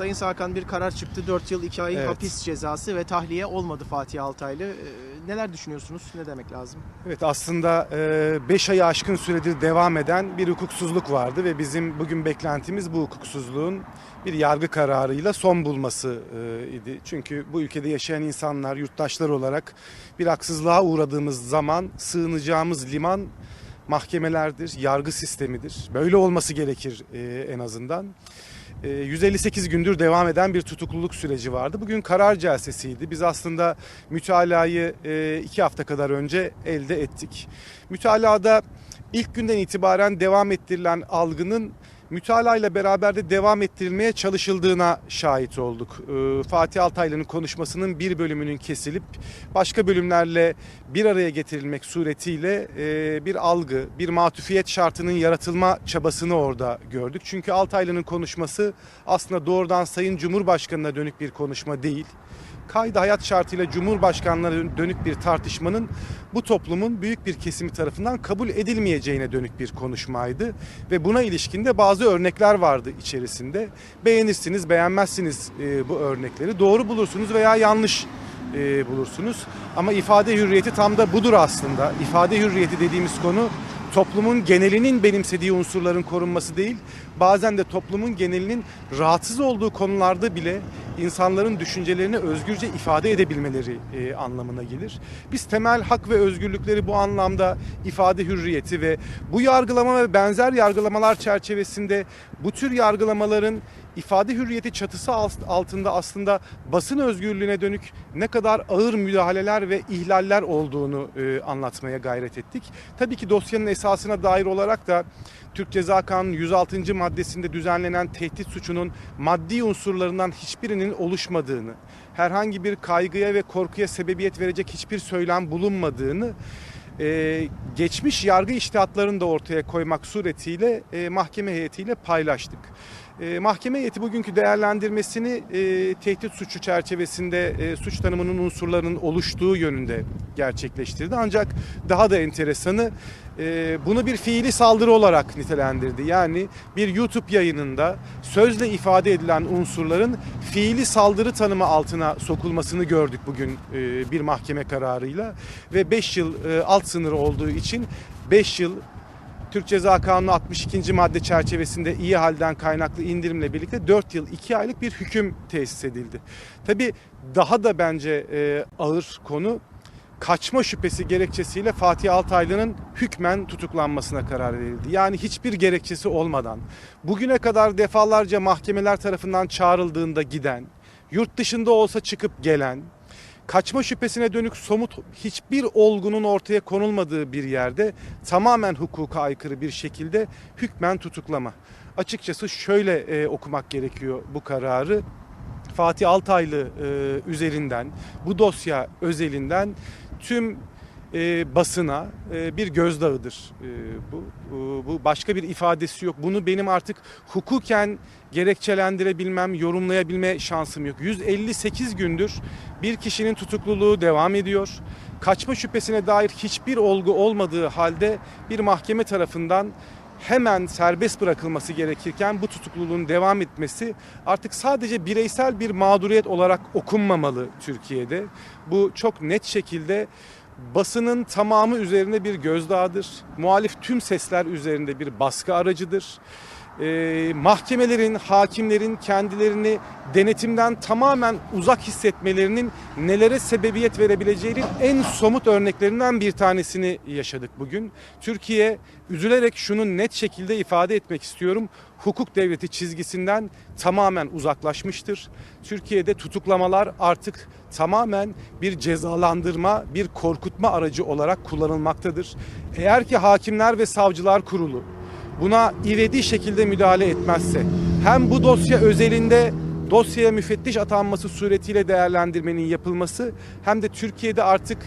Sayın Sakan bir karar çıktı. 4 yıl 2 ay Evet. hapis cezası ve tahliye olmadı Fatih Altaylı. Ee, neler düşünüyorsunuz? Ne demek lazım? Evet aslında 5 ayı aşkın süredir devam eden bir hukuksuzluk vardı ve bizim bugün beklentimiz bu hukuksuzluğun bir yargı kararıyla son bulması e, idi. Çünkü bu ülkede yaşayan insanlar, yurttaşlar olarak bir haksızlığa uğradığımız zaman sığınacağımız liman mahkemelerdir, yargı sistemidir. Böyle olması gerekir e, en azından. E, 158 gündür devam eden bir tutukluluk süreci vardı. Bugün karar celsesiydi. Biz aslında mütalayı e, iki hafta kadar önce elde ettik. Mütalada ilk günden itibaren devam ettirilen algının mütalayla beraber de devam ettirilmeye çalışıldığına şahit olduk. Ee, Fatih Altaylı'nın konuşmasının bir bölümünün kesilip başka bölümlerle bir araya getirilmek suretiyle e, bir algı, bir matufiyet şartının yaratılma çabasını orada gördük. Çünkü Altaylı'nın konuşması aslında doğrudan Sayın Cumhurbaşkanı'na dönük bir konuşma değil kaydı hayat şartıyla Cumhurbaşkanlığına dönük bir tartışmanın bu toplumun büyük bir kesimi tarafından kabul edilmeyeceğine dönük bir konuşmaydı. Ve buna ilişkin de bazı örnekler vardı içerisinde. Beğenirsiniz, beğenmezsiniz e, bu örnekleri. Doğru bulursunuz veya yanlış e, bulursunuz. Ama ifade hürriyeti tam da budur aslında. İfade hürriyeti dediğimiz konu toplumun genelinin benimsediği unsurların korunması değil, bazen de toplumun genelinin rahatsız olduğu konularda bile insanların düşüncelerini özgürce ifade edebilmeleri e, anlamına gelir. Biz temel hak ve özgürlükleri bu anlamda ifade hürriyeti ve bu yargılama ve benzer yargılamalar çerçevesinde bu tür yargılamaların ifade hürriyeti çatısı alt- altında aslında basın özgürlüğüne dönük ne kadar ağır müdahaleler ve ihlaller olduğunu e, anlatmaya gayret ettik. Tabii ki dosyanın esasına dair olarak da Türk Ceza Kanunu 106. maddesinde düzenlenen tehdit suçunun maddi unsurlarından hiçbirinin oluşmadığını, herhangi bir kaygıya ve korkuya sebebiyet verecek hiçbir söylem bulunmadığını e, geçmiş yargı iştihatlarını da ortaya koymak suretiyle e, mahkeme heyetiyle paylaştık. E, mahkeme heyeti bugünkü değerlendirmesini e, tehdit suçu çerçevesinde e, suç tanımının unsurlarının oluştuğu yönünde gerçekleştirdi. Ancak daha da enteresanı e, bunu bir fiili saldırı olarak nitelendirdi. Yani bir YouTube yayınında sözle ifade edilen unsurların fiili saldırı tanımı altına sokulmasını gördük bugün e, bir mahkeme kararıyla ve 5 yıl e, alt sınırı olduğu için 5 yıl Türk Ceza Kanunu 62. madde çerçevesinde iyi halden kaynaklı indirimle birlikte 4 yıl 2 aylık bir hüküm tesis edildi. Tabi daha da bence e, ağır konu kaçma şüphesi gerekçesiyle Fatih Altaylı'nın hükmen tutuklanmasına karar verildi. Yani hiçbir gerekçesi olmadan bugüne kadar defalarca mahkemeler tarafından çağrıldığında giden, yurt dışında olsa çıkıp gelen, kaçma şüphesine dönük somut hiçbir olgunun ortaya konulmadığı bir yerde tamamen hukuka aykırı bir şekilde hükmen tutuklama. Açıkçası şöyle e, okumak gerekiyor bu kararı. Fatih Altaylı e, üzerinden bu dosya özelinden tüm e, basına e, bir gözdağıdır e, bu. E, bu başka bir ifadesi yok. Bunu benim artık hukuken gerekçelendirebilmem, yorumlayabilme şansım yok. 158 gündür bir kişinin tutukluluğu devam ediyor. Kaçma şüphesine dair hiçbir olgu olmadığı halde bir mahkeme tarafından hemen serbest bırakılması gerekirken bu tutukluluğun devam etmesi artık sadece bireysel bir mağduriyet olarak okunmamalı Türkiye'de. Bu çok net şekilde basının tamamı üzerinde bir gözdağıdır. Muhalif tüm sesler üzerinde bir baskı aracıdır. Ee, mahkemelerin, hakimlerin kendilerini denetimden tamamen uzak hissetmelerinin nelere sebebiyet verebileceğinin en somut örneklerinden bir tanesini yaşadık bugün. Türkiye üzülerek şunu net şekilde ifade etmek istiyorum. Hukuk devleti çizgisinden tamamen uzaklaşmıştır. Türkiye'de tutuklamalar artık tamamen bir cezalandırma, bir korkutma aracı olarak kullanılmaktadır. Eğer ki hakimler ve savcılar kurulu buna ivedi şekilde müdahale etmezse hem bu dosya özelinde dosyaya müfettiş atanması suretiyle değerlendirmenin yapılması hem de Türkiye'de artık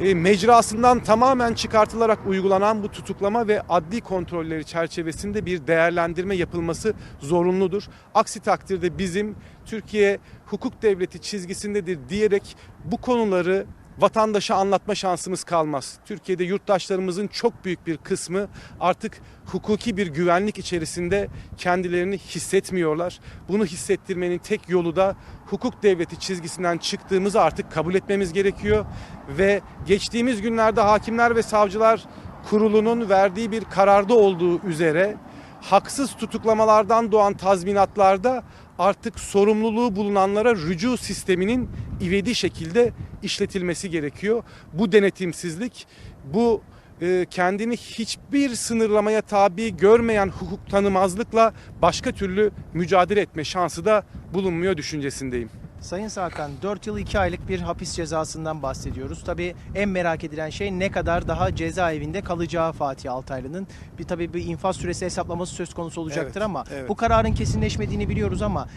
e, mecrasından tamamen çıkartılarak uygulanan bu tutuklama ve adli kontrolleri çerçevesinde bir değerlendirme yapılması zorunludur. Aksi takdirde bizim Türkiye hukuk devleti çizgisindedir diyerek bu konuları vatandaşa anlatma şansımız kalmaz. Türkiye'de yurttaşlarımızın çok büyük bir kısmı artık hukuki bir güvenlik içerisinde kendilerini hissetmiyorlar. Bunu hissettirmenin tek yolu da hukuk devleti çizgisinden çıktığımızı artık kabul etmemiz gerekiyor ve geçtiğimiz günlerde Hakimler ve Savcılar Kurulu'nun verdiği bir kararda olduğu üzere haksız tutuklamalardan doğan tazminatlarda artık sorumluluğu bulunanlara rücu sisteminin ivedi şekilde işletilmesi gerekiyor. Bu denetimsizlik, bu e, kendini hiçbir sınırlamaya tabi görmeyen hukuk tanımazlıkla başka türlü mücadele etme şansı da bulunmuyor düşüncesindeyim. Sayın Sakan 4 yıl 2 aylık bir hapis cezasından bahsediyoruz. Tabii en merak edilen şey ne kadar daha cezaevinde kalacağı Fatih Altaylı'nın. Bir tabii bir infaz süresi hesaplaması söz konusu olacaktır Evet, ama evet. bu kararın kesinleşmediğini biliyoruz ama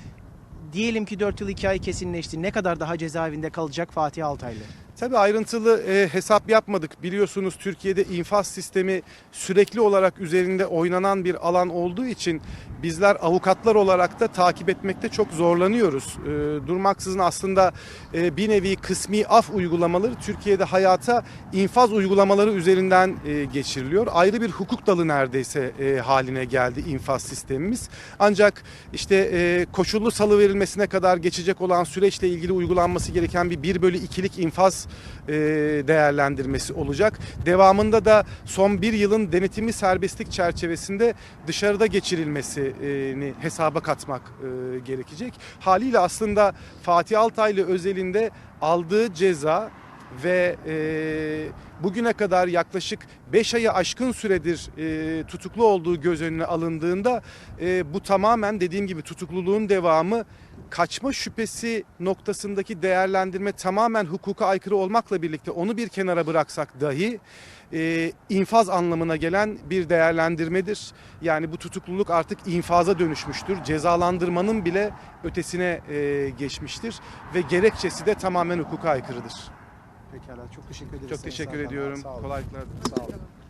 diyelim ki 4 yıl 2 ay kesinleşti. Ne kadar daha cezaevinde kalacak Fatih Altaylı? Tabii ayrıntılı e, hesap yapmadık. Biliyorsunuz Türkiye'de infaz sistemi sürekli olarak üzerinde oynanan bir alan olduğu için bizler avukatlar olarak da takip etmekte çok zorlanıyoruz. E, durmaksızın aslında e, bir nevi kısmi af uygulamaları Türkiye'de hayata infaz uygulamaları üzerinden e, geçiriliyor. Ayrı bir hukuk dalı neredeyse e, haline geldi infaz sistemimiz. Ancak işte e, koşullu salı verilmesine kadar geçecek olan süreçle ilgili uygulanması gereken bir 1 bölü 2'lik infaz e, değerlendirmesi olacak. Devamında da son bir yılın denetimi serbestlik çerçevesinde dışarıda geçirilmesini hesaba katmak e, gerekecek. Haliyle aslında Fatih Altaylı özelinde aldığı ceza ve e, bugüne kadar yaklaşık 5 ayı aşkın süredir e, tutuklu olduğu göz önüne alındığında e, bu tamamen dediğim gibi tutukluluğun devamı kaçma şüphesi noktasındaki değerlendirme tamamen hukuka aykırı olmakla birlikte onu bir kenara bıraksak dahi e, infaz anlamına gelen bir değerlendirmedir. Yani bu tutukluluk artık infaza dönüşmüştür. Cezalandırmanın bile ötesine e, geçmiştir ve gerekçesi de tamamen hukuka aykırıdır. Pekala çok teşekkür ederiz. Çok teşekkür ediyorum. Kolaylıklar. Sağ olun.